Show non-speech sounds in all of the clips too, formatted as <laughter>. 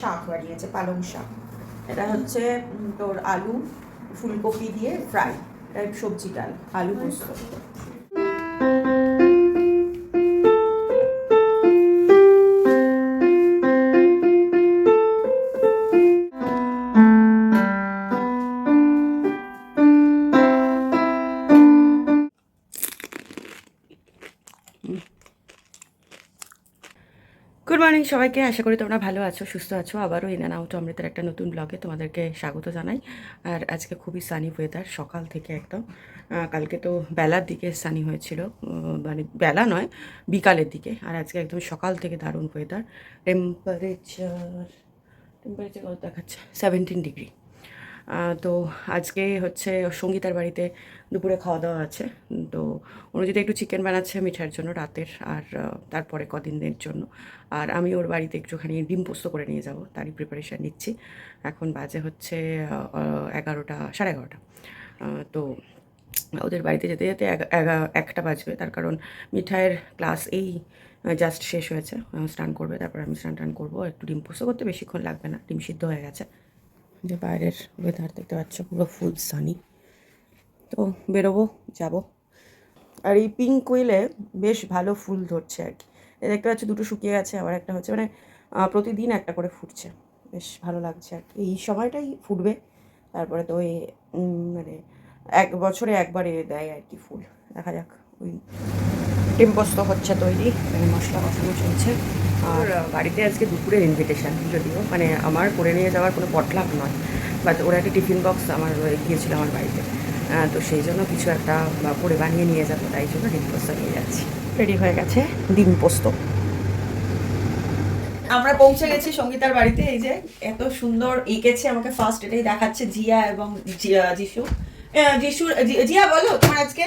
শাক বানিয়েছে, পালং শাক। এটা হচ্ছে তোর আলু, ফুলকপি দিয়ে ফ্রাই সবজি ডাল, আলু পোস্ত। মর্নিং সবাইকে আশা করি তোমরা ভালো আছো, সুস্থ আছো। আবারও ইন অ্যান্ড আউট অমৃতের একটা নতুন ব্লগে তোমাদেরকে স্বাগত জানাই। আর আজকে খুবই সানি ওয়েদার সকাল থেকে একদম কালকে তো বেলার দিকে সানি হয়েছিল মানে বেলা নয়, বিকালের দিকে। আর আজকে একদম সকাল থেকে দারুণ ওয়েদার টেম্পারেচার টেম্পারেচার কত দেখাচ্ছে? সেভেন্টিন ডিগ্রি তো আজকে হচ্ছে সঙ্গীতার বাড়িতে দুপুরে খাওয়া দাওয়া আছে তো অনুজিতে একটু চিকেন বানাচ্ছে মিঠার জন্য রাতের আর তারপরে কদিনের জন্য। আর আমি ওর বাড়িতে একটুখানি ডিম পোস্ত করে নিয়ে যাব, তারই প্রিপারেশান নিচ্ছি। এখন বাজে হচ্ছে এগারোটা, সাড়ে এগারোটা। তো ওদের বাড়িতে যেতে যেতে একটা বাজবে। তার কারণ মিঠাইয়ের ক্লাস এই জাস্ট শেষ হয়েছে। স্নান করবে, তারপর আমি স্নান টান করব। একটু ডিম পোস্ত করতে বেশিক্ষণ লাগবে না, ডিম সিদ্ধ হয়ে গেছে। যে বাইরের ওয়েদার দেখতে পাচ্ছ, পুরো ফুল সানি তো বেরোবো, যাব। আর এই পিঙ্ক কুইলে বেশ ভালো ফুল ধরছে আর কি। দেখতে পাচ্ছ, দুটো শুকিয়ে গেছে, আবার একটা হচ্ছে মানে প্রতিদিন একটা করে ফুটছে। বেশ ভালো লাগছে আর কি। এই সময়টাই ফুটবে, তারপরে তো ওই মানে এক বছরে একবারে দেয় আর কি ফুল। দেখা যাক, ওই টেম্পস্ত হচ্ছে তৈরি মানে মশলা চলছে। আর বাড়িতে আজকে দুপুরের ইনভিটেশন যদিও মানে আমার করে নিয়ে যাওয়ার কোনো পটলাক নয় বাট ওরা একটা টিফিন বক্স আমার রয়ে গিয়েছিল আমার বাড়িতে। তো সেই জন্য কিছু একটা করে বানিয়ে নিয়ে যাব তাই জন্য ডিম পোস্ত নিয়ে যাচ্ছি। রেডি হয়ে গেছে? ডিম পোস্ত। আমরা পৌঁছে গেছি সঙ্গীতার বাড়িতে এই যে এত সুন্দর এঁকেছে আমাকে ফার্স্ট এটাই দেখাচ্ছে জিয়া এবং জিয়া- যিশু যিশুর জিয়া বলো তোমার আজকে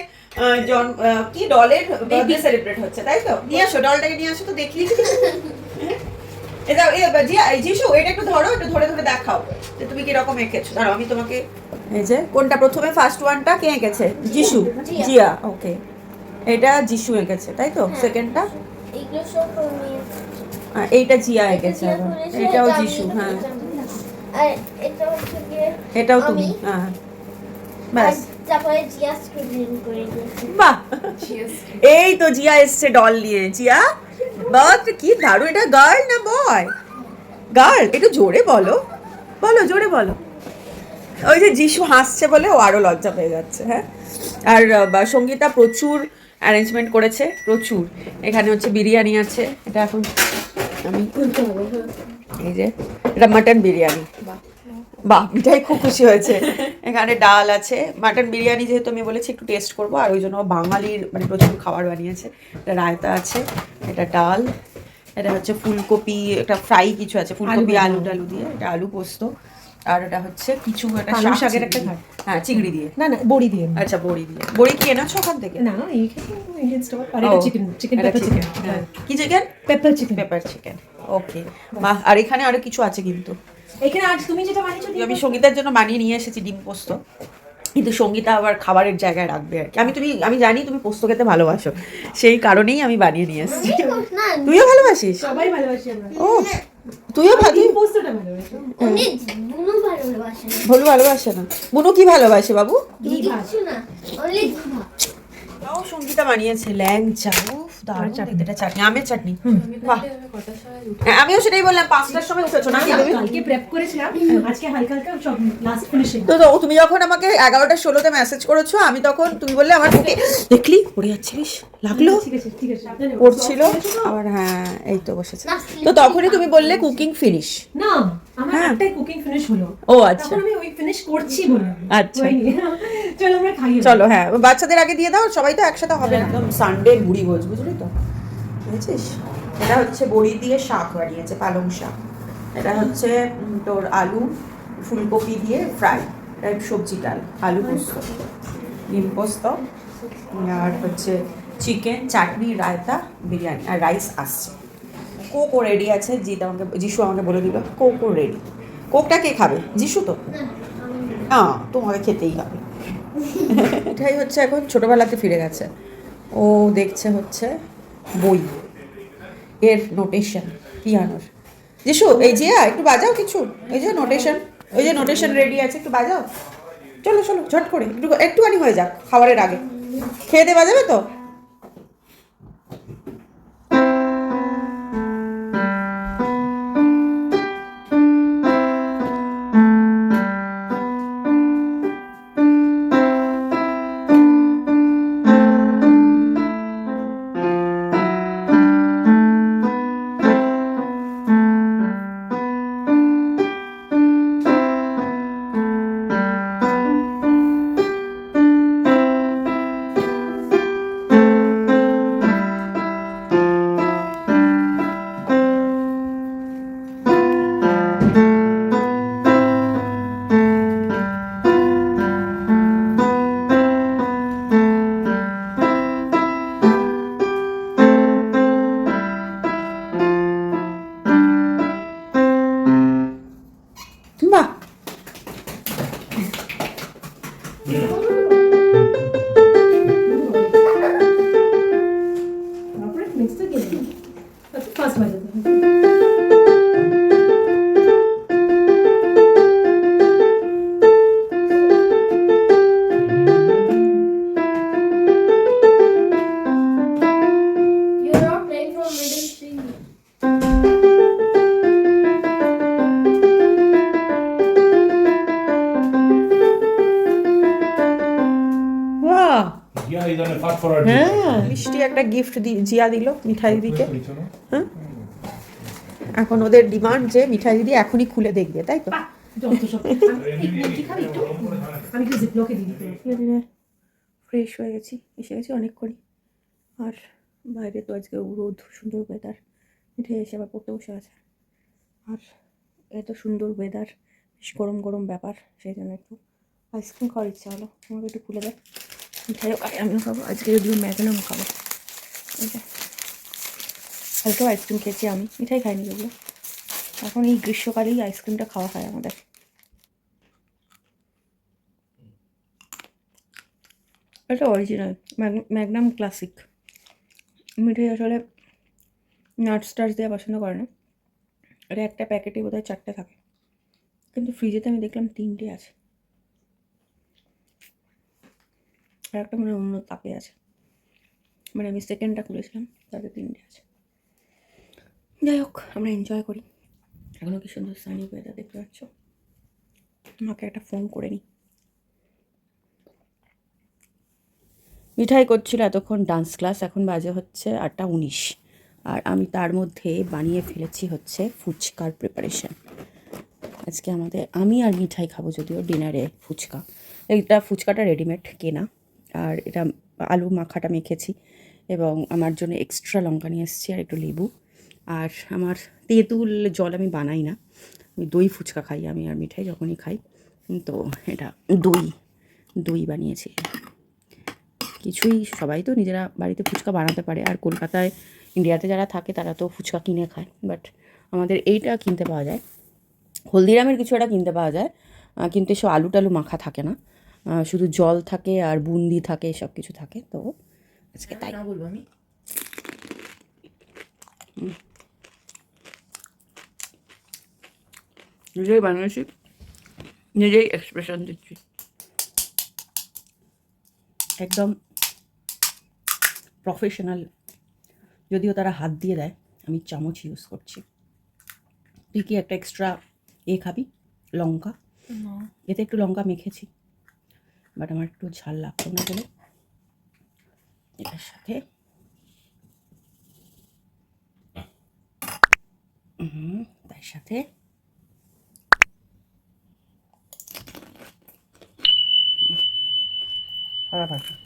জন কি ডলের বার্থডে সেলিব্রেট হচ্ছে তাই তো? নিয়ে আসো ডলটাকে নিয়ে আসো তো দেখি এটা জিয়া যিশু এটা একটু ধরো একটু ধরে ধরে দেখাও। যে তুমি কীরকম এঁকেছো? দাঁড়াও আমি তোমাকে এই যে কোনটা প্রথমে ফার্স্ট ওয়ানটা কে এঁকেছে? যিশু জিয়া। ওকে এটা যিশু এঁকেছে তাই তো? সেকেন্ডটা এগুলো এইটা জিয়া এঁকেছে এটাও এটা যিশু হ্যাঁ এটাও তুমি হ্যাঁ। ব্যাস। বাহ। এই তো জিয়া এসছে ডল নিয়ে। জিয়া বাহ কি দারুণ এটা গার্ল না বয় গার্ল একটু জোরে বলো। বলো জোরে বলো। ওই যে যিশু হাসছে বলে ও আরও লজ্জা পেয়ে যাচ্ছে হ্যাঁ? আর বা সঙ্গীতা প্রচুর অ্যারেঞ্জমেন্ট করেছে প্রচুর। এখানে হচ্ছে বিরিয়ানি আছে এটা এখন আমি এই যে এটা মাটন বিরিয়ানি। বাহ মিঠাই খুব খুশি হয়েছে। <laughs> এখানে ডাল আছে মাটন বিরিয়ানি যেহেতু আমি বলেছি একটু টেস্ট করব আর ওই জন্য বাঙালির মানে প্রচুর খাবার বানিয়েছে। এটা রায়তা আছে এটা ডাল এটা হচ্ছে ফুলকপি একটা ফ্রাই কিছু আছে ফুলকপি আলু টালু দিয়ে এটা আলু পোস্ত আর এটা হচ্ছে কিছু একটা শাক শাকের একটা হ্যাঁ চিংড়ি দিয়ে। না না বড়ি দিয়ে। আচ্ছা বড়ি দিয়ে। বড়ি কি এনেছো ওখান থেকে? না এইখানে ইন্ডিয়ান স্টোর আর এটা চিকেন চিকেন পেপার চিকেন। কি chicken pepper chicken pepper chicken okay বাহ আর এখানে আরও কিছু আছে কিন্তু। এখানে আজ তুমি যেটা বানিয়েছো আমি সঙ্গীতার জন্য বানিয়ে নিয়ে এসেছি ডিম পোস্ত। কিন্তু সঙ্গীতা আবার খাবারের জায়গায় রাখবে আর কি। আমি তুমি আমি জানি তুমি পোস্ত খেতে ভালোবাসো। সেই কারণেই আমি বানিয়ে নিয়ে এসেছি। তুইও ভালোবাসিস? সবাই ভালোবাসি আমরা। ও তুইও ভাবি এই পোস্টটা ভালোবাসি। ভুলু ভালোবাসে না। বুনু কি ভালোবাসে বাবু? কিছু না সঙ্গীতা বানিয়েছে ল্যাংচা। আমের চাটনি। হ্যাঁ, আমিও সেটাই বললাম পাঁচটার সময় উঠেছো নাকি কালকে প্রেপ করেছিলাম আজকে হালকা হালকা সব লাস্ট ফিনিশিং তো তুমি যখন আমাকে এগারোটা ষোলোতে মেসেজ করেছ আমি তখন তুমি বললে আমার বুকে দেখলি পড়ে যাচ্ছিলিস? লাগল? পড়ছিল? আবার হ্যাঁ এই তো বসেছে। তো তখনই তুমি বললে কুকিং ফিনিশ না আমার হ্যাঁ। একটাই কুকিং ফিনিশ হলো। ও আচ্ছা। তখন আমি ওই ফিনিশ করছি বললাম আচ্ছা। চলো আমরা খাই চলো হ্যাঁ বাচ্চাদের আগে দিয়ে দাও সবাই তো একসাথে হবে না। একদম সানডে বুড়ি ভোজ বুঝলি তো? বুঝেছিস? এটা হচ্ছে বড়ি দিয়ে শাক বানিয়েছে পালং শাক। এটা হচ্ছে তোর আলু ফুলকপি দিয়ে ফ্রাই সবজি ডাল আলু পোস্ত। ডিম পোস্ত আর হচ্ছে চিকেন চাটনি রায়তা বিরিয়ানি আর রাইস আসছে। কোকও রেডি আছে জিৎ আমাকে যিশু আমাকে বলে দিল কোকও রেডি। কোকটা কে খাবে? যিশু তো? না তোমাকে খেতেই হবে। এটাই হচ্ছে এখন ছোটোবেলাতে ফিরে গেছে। ও দেখছে হচ্ছে বই এর নোটেশন পিয়ানোর যিশু এই জিয়া একটু বাজাও কিছু। এই যে নোটেশন ওই যে নোটেশন রেডি আছে একটু বাজাও। চলো চলো ঝট করে একটু একটুখানি হয়ে যাক খাবারের আগে। খেয়ে দিয়ে বাজাবে তো? things together. That's the first one. Forward. হ্যাঁ। মিষ্টি একটা গিফট জিয়া দিল মিঠাই দিদিকে হ্যাঁ? এখন ওদের ডিমান্ড যে মিঠাই দিদি এখনই খুলে দেখবে তাই তো? ফ্রেশ হয়ে গেছি এসে গেছি অনেকক্ষণই। আর বাইরে তো আজকে রোদ সুন্দর ওয়েদার মিঠাই এসে আবার পড়তে বসে আছে। আর এত সুন্দর ওয়েদার বেশ গরম গরম ব্যাপার সেই জন্য একটু আইসক্রিম খাওয়ার ইচ্ছা হলো। আমাকে একটু খুলে দেয়। মিঠাইও খাই আমিও খাব, আজকে যদিও ম্যাগনাম খাব। এই আইসক্রিম খেয়েছি আমি, মিঠাই খাইনি যেগুলো। এখন এই গ্রীষ্মকালেই আইসক্রিমটা খাওয়া হয় আমাদের। এটা অরিজিনাল ম্যাগনাম ক্লাসিক। মিঠাই আসলে নাটস টাটস দেওয়া পছন্দ করে না। এটা একটা প্যাকেটে বোধহয় চারটে থাকে। কিন্তু ফ্রিজেতে আমি দেখলাম তিনটে আছে। আর একটা মানে অন্য তাপে আছে। মানে আমি সেকেন্ডটা খুলেছিলাম তাতে তিনটে আছে। যাই হোক, আমরা এনজয় করি। এখনও কি সুন্দর সানি ওয়েদার দেখতে পাচ্ছ? আমাকে একটা ফোন করে নিই মিঠাই করছিল এতক্ষণ ডান্স ক্লাস এখন বাজে হচ্ছে আটটা উনিশ। আর আমি তার মধ্যে বানিয়ে ফেলেছি হচ্ছে ফুচকার প্রিপারেশন আজকে আমাদের, আমি আর মিঠাই খাব যদিও ডিনারে ফুচকা। এইটা ফুচকাটা রেডিমেড কেনা। আর এটা আলু মাখাটা মেখেছি এবং আমার জন্য এক্সট্রা লঙ্কা নিয়ে এসেছি আর একটু লেবু। আর আমার তেঁতুল জল আমি বানাই না। আমি দই ফুচকা খাই, আমি আর মিঠাই যখনই খাই। তো এটা দই দই বানিয়েছি। কিছুই সবাই তো নিজেরা বাড়িতে ফুচকা বানাতে পারে। আর কলকাতায়, ইন্ডিয়াতে যারা থাকে তারা তো ফুচকা কিনে খায়। বাট আমাদের এইটা কিনতে পাওয়া যায়। হলদিরামের কিছু একটা কিনতে পাওয়া যায়। কিন্তু এসব আলু টালু মাখা থাকে না। শুধু জল থাকে আর বুন্দি থাকে সব কিছু থাকে তো আজকে তাই। বলব আমি? নিজেই বানিয়েছি নিজেই এক্সপ্রেশন দিচ্ছি। একদম প্রফেশনাল যদিও তারা হাত দিয়ে দেয় আমি চামচ ইউজ করছি। তুই কি একটা এক্সট্রা এ খাবি? লঙ্কা? এতে একটু লঙ্কা মেখেছি। বাট আমার একটু ঝাল লাগতো না বলে। এটার সাথে তার সাথে আছে